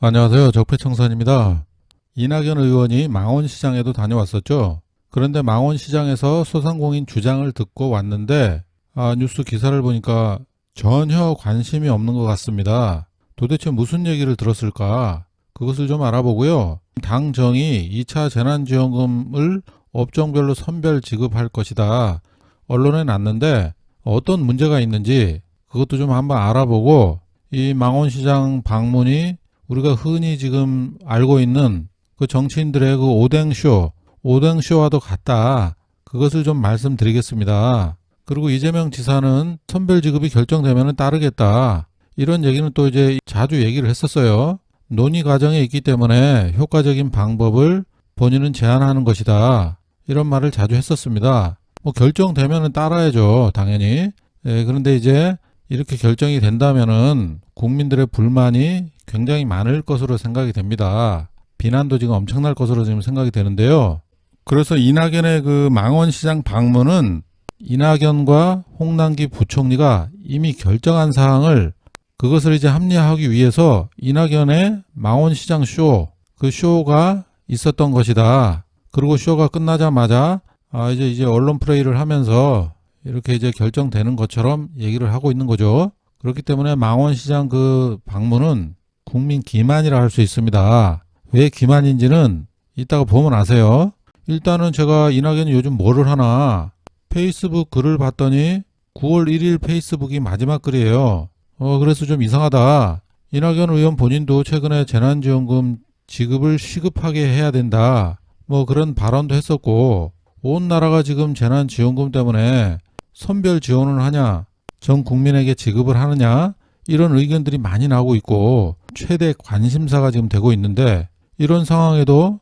안녕하세요. 적폐청산입니다. 이낙연 의원이 망원시장에도 다녀왔었죠. 그런데 망원시장에서 소상공인 주장을 듣고 왔는데 아, 뉴스 기사를 보니까 전혀 관심이 없는 것 같습니다. 도대체 무슨 얘기를 들었을까? 그것을 좀 알아보고요. 당정이 2차 재난지원금을 업종별로 선별 지급할 것이다. 언론에 났는데 어떤 문제가 있는지 그것도 좀 한번 알아보고 이 망원시장 방문이 우리가 흔히 지금 알고 있는 그 정치인들의 그 오뎅쇼, 오뎅쇼와도 같다. 그것을 좀 말씀드리겠습니다. 그리고 이재명 지사는 선별 지급이 결정되면 따르겠다. 이런 얘기는 또 이제 자주 얘기를 했었어요. 논의 과정에 있기 때문에 효과적인 방법을 본인은 제안하는 것이다. 이런 말을 자주 했었습니다. 뭐 결정되면은 따라야죠, 당연히. 예, 그런데 이제 이렇게 결정이 된다면은 국민들의 불만이 굉장히 많을 것으로 생각이 됩니다. 비난도 지금 엄청날 것으로 지금 생각이 되는데요. 그래서 이낙연의 그 망원시장 방문은 이낙연과 홍남기 부총리가 이미 결정한 사항을 그것을 이제 합리화하기 위해서 이낙연의 망원시장 쇼, 그 쇼가 있었던 것이다. 그리고 쇼가 끝나자마자 아 이제 이제 언론 플레이를 하면서 이렇게 이제 결정되는 것처럼 얘기를 하고 있는 거죠. 그렇기 때문에 망원시장 그 방문은 국민 기만이라 할 수 있습니다. 왜 기만인지는 이따가 보면 아세요. 일단은 제가 이낙연이 요즘 뭐를 하나 페이스북 글을 봤더니 9월 1일 페이스북이 마지막 글이에요. 어 그래서 좀 이상하다. 이낙연 의원 본인도 최근에 재난지원금 지급을 시급하게 해야 된다. 뭐 그런 발언도 했었고 온 나라가 지금 재난지원금 때문에 선별 지원을 하냐, 전 국민에게 지급을 하느냐 이런 의견들이 많이 나오고 있고 최대 관심사가 지금 되고 있는데 이런 상황에도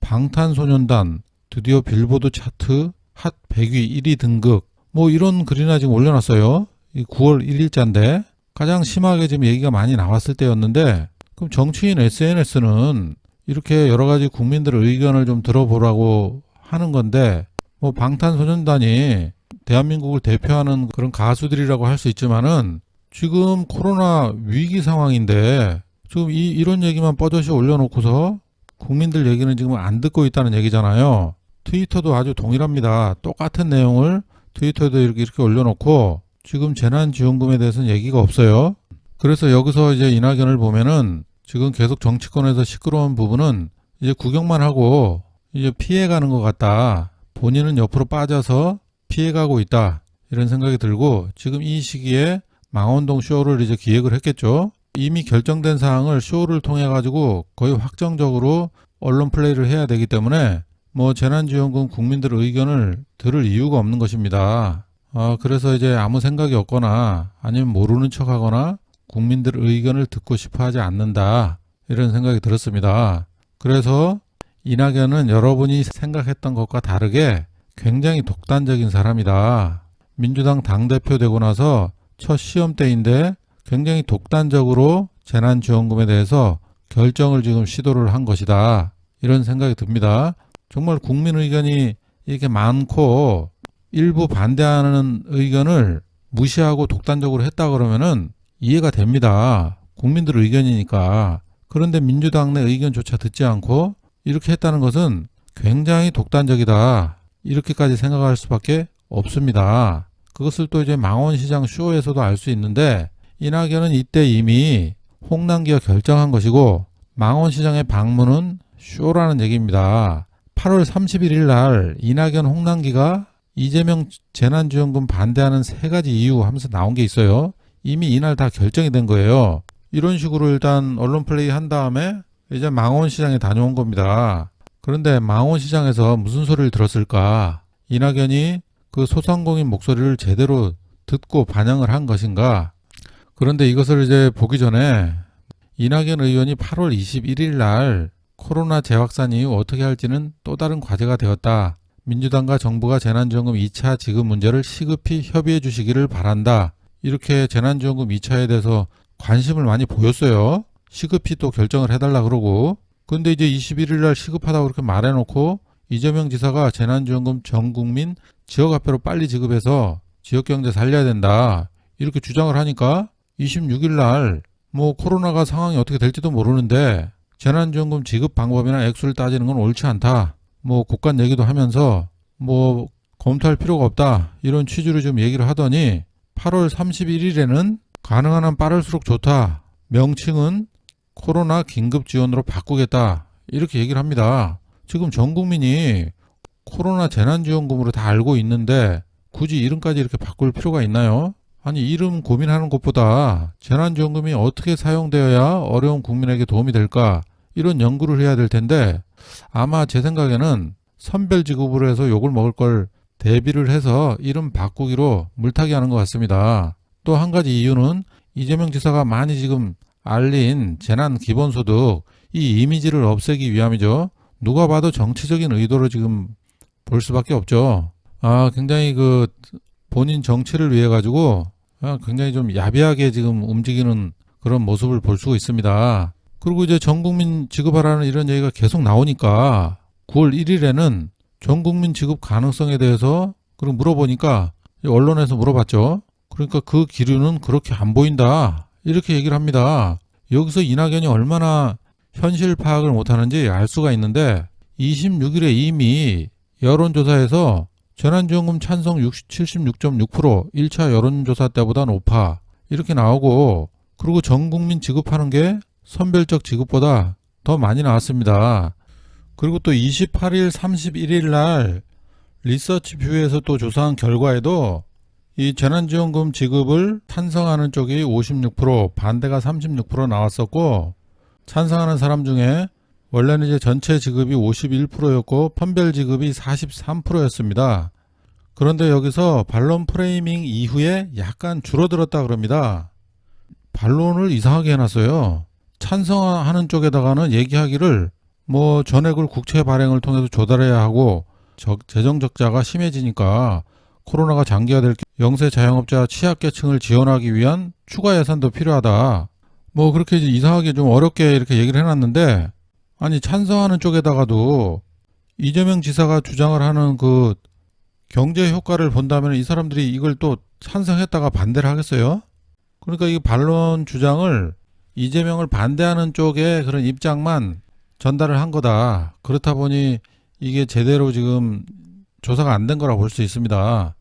방탄소년단 드디어 빌보드 차트 핫 100위 1위 등극 뭐 이런 글이나 지금 올려놨어요. 이 9월 1일자인데 가장 심하게 지금 얘기가 많이 나왔을 때였는데 그럼 정치인 SNS는 이렇게 여러 가지 국민들의 의견을 좀 들어보라고 하는 건데 뭐 방탄소년단이 대한민국을 대표하는 그런 가수들이라고 할 수 있지만은 지금 코로나 위기 상황인데 지금 이 이런 얘기만 뻐젓이 올려놓고서 국민들 얘기는 지금 안 듣고 있다는 얘기잖아요. 트위터도 아주 동일합니다. 똑같은 내용을 트위터에도 이렇게 이렇게 올려놓고 지금 재난지원금에 대해서는 얘기가 없어요. 그래서 여기서 이제 이낙연을 보면은 지금 계속 정치권에서 시끄러운 부분은 이제 구경만 하고 이제 피해가는 것 같다. 본인은 옆으로 빠져서 피해가고 있다. 이런 생각이 들고 지금 이 시기에 망원동 쇼를 이제 기획을 했겠죠. 이미 결정된 사항을 쇼를 통해 가지고 거의 확정적으로 언론 플레이를 해야 되기 때문에 뭐 재난지원금 국민들의 의견을 들을 이유가 없는 것입니다. 아, 그래서 이제 아무 생각이 없거나 아니면 모르는 척 하거나 국민들의 의견을 듣고 싶어 하지 않는다. 이런 생각이 들었습니다. 그래서 이낙연은 여러분이 생각했던 것과 다르게 굉장히 독단적인 사람이다. 민주당 당대표 되고 나서 첫 시험 때인데 굉장히 독단적으로 재난지원금에 대해서 결정을 지금 시도를 한 것이다. 이런 생각이 듭니다. 정말 국민 의견이 이렇게 많고 일부 반대하는 의견을 무시하고 독단적으로 했다 그러면은 이해가 됩니다. 국민들 의견이니까. 그런데 민주당 내 의견조차 듣지 않고 이렇게 했다는 것은 굉장히 독단적이다. 이렇게까지 생각할 수밖에 없습니다. 그것을 또 이제 망원시장 쇼에서도 알 수 있는데 이낙연은 이때 이미 홍남기가 결정한 것이고 망원시장의 방문은 쇼라는 얘기입니다. 8월 31일 날 이낙연 홍남기가 이재명 재난지원금 반대하는 세 가지 이유 하면서 나온 게 있어요. 이미 이날 다 결정이 된 거예요. 이런 식으로 일단 언론 플레이 한 다음에 이제 망원시장에 다녀온 겁니다. 그런데 망원시장에서 무슨 소리를 들었을까? 이낙연이 그 소상공인 목소리를 제대로 듣고 반영을 한 것인가? 그런데 이것을 이제 보기 전에 이낙연 의원이 8월 21일 날 코로나 재확산 이후 어떻게 할지는 또 다른 과제가 되었다. 민주당과 정부가 재난지원금 2차 지급 문제를 시급히 협의해 주시기를 바란다. 이렇게 재난지원금 2차에 대해서 관심을 많이 보였어요. 시급히 또 결정을 해달라 그러고. 근데 이제 21일 날 시급하다고 그렇게 말해놓고 이재명 지사가 재난지원금 전 국민 지역화폐로 빨리 지급해서 지역경제 살려야 된다. 이렇게 주장을 하니까 26일 날 뭐 코로나가 상황이 어떻게 될지도 모르는데 재난지원금 지급 방법이나 액수를 따지는 건 옳지 않다. 뭐 국간 얘기도 하면서 뭐 검토할 필요가 없다. 이런 취지로 좀 얘기를 하더니 8월 31일에는 가능한 한 빠를수록 좋다. 명칭은 코로나 긴급 지원으로 바꾸겠다. 이렇게 얘기를 합니다. 지금 전 국민이 코로나 재난지원금으로 다 알고 있는데 굳이 이름까지 이렇게 바꿀 필요가 있나요? 아니 이름 고민하는 것보다 재난지원금이 어떻게 사용되어야 어려운 국민에게 도움이 될까 이런 연구를 해야 될 텐데 아마 제 생각에는 선별 지급으로 해서 욕을 먹을 걸 대비를 해서 이름 바꾸기로 물타기 하는 것 같습니다. 또 한 가지 이유는 이재명 지사가 많이 지금 알린 재난 기본소득 이 이미지를 없애기 위함이죠. 누가 봐도 정치적인 의도로 지금 볼 수밖에 없죠. 아, 굉장히 그 본인 정치를 위해 가지고 아, 굉장히 좀 야비하게 지금 움직이는 그런 모습을 볼 수가 있습니다. 그리고 이제 전 국민 지급하라는 이런 얘기가 계속 나오니까 9월 1일에는 전 국민 지급 가능성에 대해서 그리고 물어보니까 언론에서 물어봤죠. 그러니까 그 기류는 그렇게 안 보인다. 이렇게 얘기를 합니다. 여기서 이낙연이 얼마나 현실 파악을 못하는지 알 수가 있는데 26일에 이미 여론조사에서 재난지원금 찬성 60, 76.6% 1차 여론조사 때보다 높아 이렇게 나오고 그리고 전 국민 지급하는 게 선별적 지급보다 더 많이 나왔습니다. 그리고 또 28일, 31일 날 리서치 뷰에서 또 조사한 결과에도 이 재난지원금 지급을 찬성하는 쪽이 56%, 반대가 36% 나왔었고 찬성하는 사람 중에 원래는 이제 전체 지급이 51%였고 판별 지급이 43%였습니다. 그런데 여기서 반론 프레이밍 이후에 약간 줄어들었다 그럽니다. 반론을 이상하게 해놨어요. 찬성하는 쪽에다가는 얘기하기를 뭐 전액을 국채 발행을 통해서 조달해야 하고 적- 재정 적자가 심해지니까 코로나가 장기화될 영세 자영업자 취약계층을 지원하기 위한 추가 예산도 필요하다. 뭐 그렇게 이상하게 좀 어렵게 이렇게 얘기를 해놨는데 아니 찬성하는 쪽에다가도 이재명 지사가 주장을 하는 그 경제 효과를 본다면 이 사람들이 이걸 또 찬성했다가 반대를 하겠어요? 그러니까 이 반론 주장을 이재명을 반대하는 쪽의 그런 입장만 전달을 한 거다. 그렇다 보니 이게 제대로 지금 조사가 안 된 거라 볼 수 있습니다.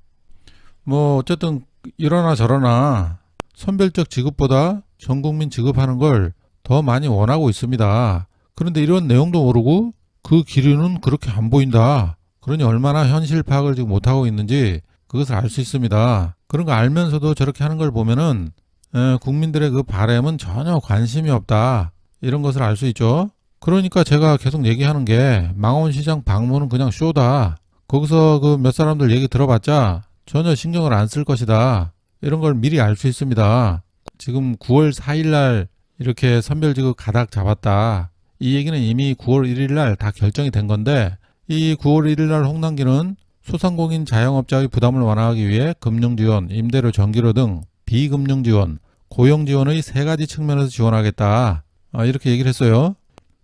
뭐 어쨌든 이러나 저러나 선별적 지급보다 전 국민 지급하는 걸 더 많이 원하고 있습니다. 그런데 이런 내용도 모르고 그 기류는 그렇게 안 보인다. 그러니 얼마나 현실 파악을 지금 못하고 있는지 그것을 알 수 있습니다. 그런 거 알면서도 저렇게 하는 걸 보면은 에, 국민들의 그 바램은 전혀 관심이 없다. 이런 것을 알 수 있죠. 그러니까 제가 계속 얘기하는 게 망원시장 방문은 그냥 쇼다. 거기서 그 몇 사람들 얘기 들어봤자 전혀 신경을 안 쓸 것이다. 이런 걸 미리 알 수 있습니다. 지금 9월 4일 날 이렇게 선별지급 가닥 잡았다. 이 얘기는 이미 9월 1일 날 다 결정이 된 건데 이 9월 1일 날 홍남기는 소상공인 자영업자의 부담을 완화하기 위해 금융지원, 임대료, 전기료 등 비금융지원, 고용지원의 세 가지 측면에서 지원하겠다. 아, 이렇게 얘기를 했어요.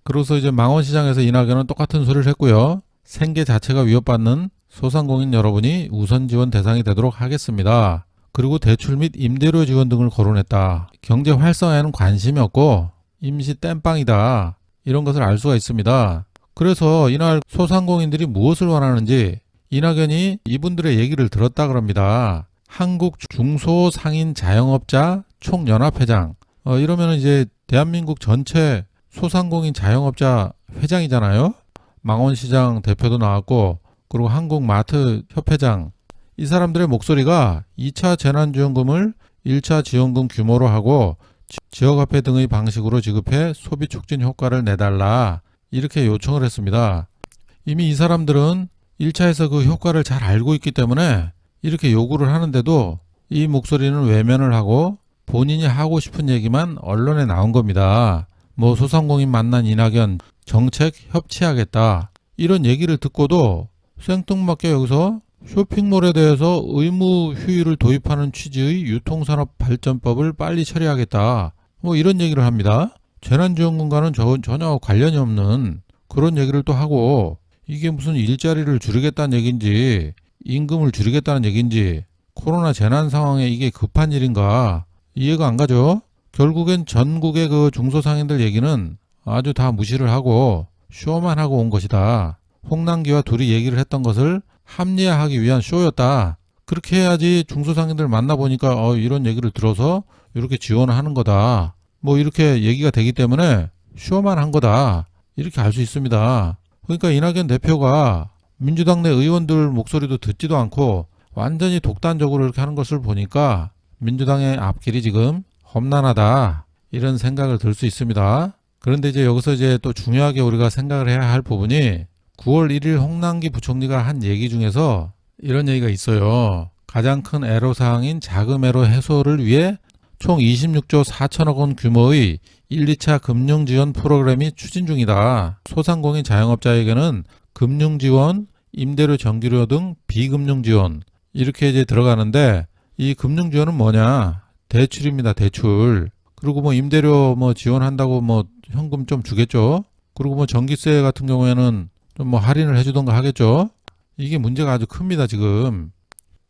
그래서 이제 망원시장에서 이낙연은 똑같은 소리를 했고요. 생계 자체가 위협받는 소상공인 여러분이 우선 지원 대상이 되도록 하겠습니다. 그리고 대출 및 임대료 지원 등을 거론했다. 경제 활성화에는 관심이 없고 임시 땜빵이다. 이런 것을 알 수가 있습니다. 그래서 이날 소상공인들이 무엇을 원하는지 이낙연이 이분들의 얘기를 들었다 그럽니다. 한국 중소상인 자영업자 총연합회장. 어, 이러면 이제 대한민국 전체 소상공인 자영업자 회장이잖아요. 망원시장 대표도 나왔고 그리고 한국마트 협회장 이 사람들의 목소리가 2차 재난지원금을 1차 지원금 규모로 하고 지- 지역화폐 등의 방식으로 지급해 소비 촉진 효과를 내달라 이렇게 요청을 했습니다. 이미 이 사람들은 1차에서 그 효과를 잘 알고 있기 때문에 이렇게 요구를 하는데도 이 목소리는 외면을 하고 본인이 하고 싶은 얘기만 언론에 나온 겁니다. 뭐 소상공인 만난 이낙연 정책 협치하겠다 이런 얘기를 듣고도 생뚱맞게 여기서 쇼핑몰에 대해서 의무 휴일을 도입하는 취지의 유통산업 발전법을 빨리 처리하겠다. 뭐 이런 얘기를 합니다. 재난지원금과는 저- 전혀 관련이 없는 그런 얘기를 또 하고 이게 무슨 일자리를 줄이겠다는 얘기인지 임금을 줄이겠다는 얘기인지 코로나 재난 상황에 이게 급한 일인가 이해가 안 가죠. 결국엔 전국의 그 중소상인들 얘기는 아주 다 무시를 하고 쇼만 하고 온 것이다. 홍남기와 둘이 얘기를 했던 것을 합리화하기 위한 쇼였다. 그렇게 해야지 중소상인들 만나보니까 어, 이런 얘기를 들어서 이렇게 지원을 하는 거다. 뭐 이렇게 얘기가 되기 때문에 쇼만 한 거다. 이렇게 알 수 있습니다. 그러니까 이낙연 대표가 민주당 내 의원들 목소리도 듣지도 않고 완전히 독단적으로 이렇게 하는 것을 보니까 민주당의 앞길이 지금 험난하다. 이런 생각을 들 수 있습니다. 그런데 이제 여기서 이제 또 중요하게 우리가 생각을 해야 할 부분이 9월 1일 홍남기 부총리가 한 얘기 중에서 이런 얘기가 있어요. 가장 큰 애로사항인 자금 애로 해소를 위해 총 26조 4천억 원 규모의 1, 2차 금융 지원 프로그램이 추진 중이다. 소상공인 자영업자에게는 금융 지원, 임대료 전기료 등 비금융 지원 이렇게 이제 들어가는데 이 금융 지원은 뭐냐? 대출입니다. 대출. 그리고 뭐 임대료 뭐 지원한다고 뭐 현금 좀 주겠죠. 그리고 뭐 전기세 같은 경우에는 좀 뭐 할인을 해주던가 하겠죠. 이게 문제가 아주 큽니다. 지금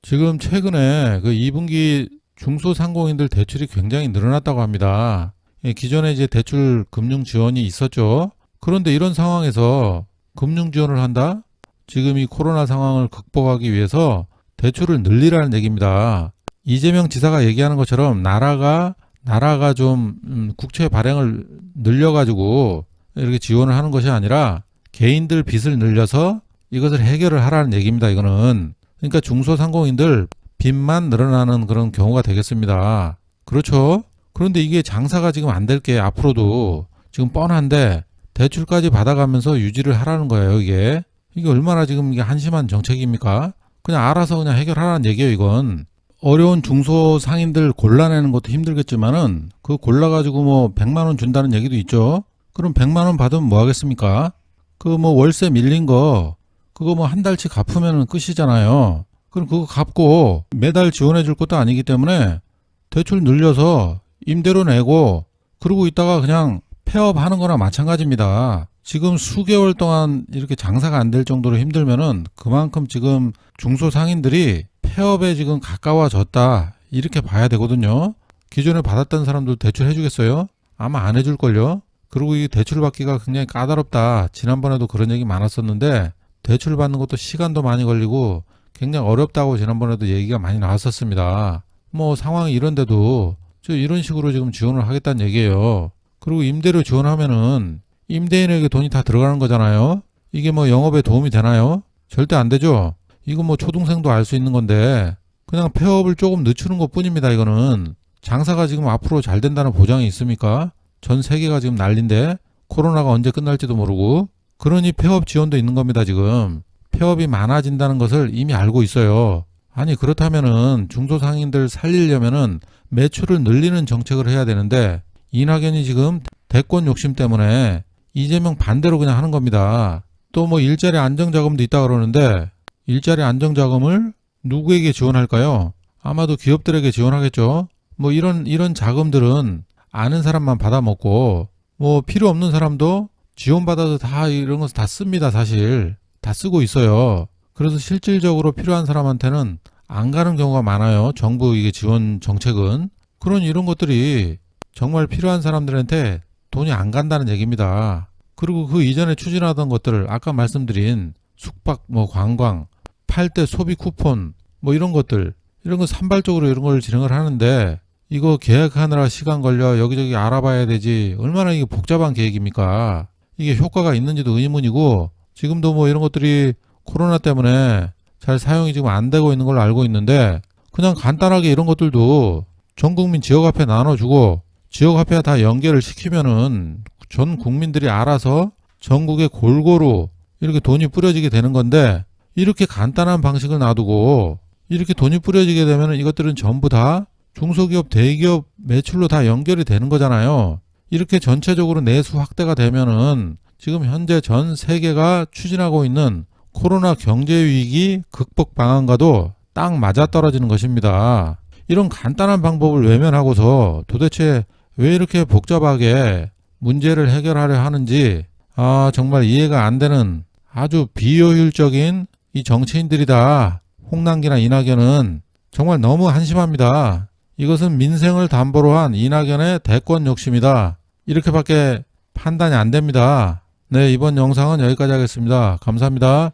지금 최근에 그 2분기 중소상공인들 대출이 굉장히 늘어났다고 합니다. 예, 기존에 이제 대출 금융 지원이 있었죠. 그런데 이런 상황에서 금융 지원을 한다? 지금 이 코로나 상황을 극복하기 위해서 대출을 늘리라는 얘기입니다. 이재명 지사가 얘기하는 것처럼 나라가 나라가 좀 음, 국채 발행을 늘려가지고 이렇게 지원을 하는 것이 아니라 개인들 빚을 늘려서 이것을 해결을 하라는 얘기입니다. 이거는 그러니까 중소상공인들 빚만 늘어나는 그런 경우가 되겠습니다. 그렇죠? 그런데 이게 장사가 지금 안 될 게 앞으로도 지금 뻔한데 대출까지 받아가면서 유지를 하라는 거예요. 이게 이게 얼마나 지금 이게 한심한 정책입니까? 그냥 알아서 그냥 해결하라는 얘기예요. 이건 어려운 중소상인들 골라내는 것도 힘들겠지만은 그 골라가지고 뭐 100만 원 준다는 얘기도 있죠. 그럼 100만 원 받으면 뭐 하겠습니까? 그 뭐 월세 밀린 거 그거 뭐 한 달치 갚으면 끝이잖아요. 그럼 그거 갚고 매달 지원해 줄 것도 아니기 때문에 대출 늘려서 임대료 내고 그러고 있다가 그냥 폐업하는 거나 마찬가지입니다. 지금 수개월 동안 이렇게 장사가 안 될 정도로 힘들면은 그만큼 지금 중소상인들이 폐업에 지금 가까워졌다. 이렇게 봐야 되거든요. 기존에 받았던 사람들 대출 해주겠어요? 아마 안 해줄걸요? 그리고 이 대출 받기가 굉장히 까다롭다. 지난번에도 그런 얘기 많았었는데 대출 받는 것도 시간도 많이 걸리고 굉장히 어렵다고 지난번에도 얘기가 많이 나왔었습니다. 뭐 상황이 이런데도 저 이런 식으로 지금 지원을 하겠다는 얘기예요. 그리고 임대료 지원하면은 임대인에게 돈이 다 들어가는 거잖아요. 이게 뭐 영업에 도움이 되나요? 절대 안 되죠. 이거 뭐 초등생도 알 수 있는 건데 그냥 폐업을 조금 늦추는 것 뿐입니다. 이거는 장사가 지금 앞으로 잘 된다는 보장이 있습니까? 전 세계가 지금 난린데 코로나가 언제 끝날지도 모르고 그러니 폐업 지원도 있는 겁니다. 지금 폐업이 많아진다는 것을 이미 알고 있어요. 아니 그렇다면은 중소상인들 살리려면은 매출을 늘리는 정책을 해야 되는데 이낙연이 지금 대권 욕심 때문에 이재명 반대로 그냥 하는 겁니다. 또 뭐 일자리 안정자금도 있다 그러는데 일자리 안정자금을 누구에게 지원할까요? 아마도 기업들에게 지원하겠죠. 뭐 이런 이런 자금들은 아는 사람만 받아먹고 뭐 필요 없는 사람도 지원받아도 다 이런 것다 씁니다 사실 다 쓰고 있어요. 그래서 실질적으로 필요한 사람한테는 안 가는 경우가 많아요. 정부 이게 지원 정책은 그런 이런 것들이 정말 필요한 사람들한테 돈이 안 간다는 얘기입니다. 그리고 그 이전에 추진하던 것들을 아까 말씀드린 숙박, 뭐 관광, 팔 때 소비 쿠폰, 뭐 이런 것들, 이런 거 산발적으로 이런 걸 진행을 하는데 이거 계획하느라 시간 걸려 여기저기 알아봐야 되지 얼마나 이게 복잡한 계획입니까? 이게 효과가 있는지도 의문이고 지금도 뭐 이런 것들이 코로나 때문에 잘 사용이 지금 안 되고 있는 걸로 알고 있는데 그냥 간단하게 이런 것들도 전 국민 지역화폐 나눠주고 지역화폐 다 연결을 시키면은 전 국민들이 알아서 전국에 골고루 이렇게 돈이 뿌려지게 되는 건데 이렇게 간단한 방식을 놔두고 이렇게 돈이 뿌려지게 되면 이것들은 전부 다 중소기업, 대기업 매출로 다 연결이 되는 거잖아요. 이렇게 전체적으로 내수 확대가 되면은 지금 현재 전 세계가 추진하고 있는 코로나 경제 위기 극복 방안과도 딱 맞아떨어지는 것입니다. 이런 간단한 방법을 외면하고서 도대체 왜 이렇게 복잡하게 문제를 해결하려 하는지 아 정말 이해가 안 되는 아주 비효율적인 이 정치인들이다. 홍남기나 이낙연은 정말 너무 한심합니다. 이것은 민생을 담보로 한 이낙연의 대권 욕심이다. 이렇게밖에 판단이 안 됩니다. 네, 이번 영상은 여기까지 하겠습니다. 감사합니다.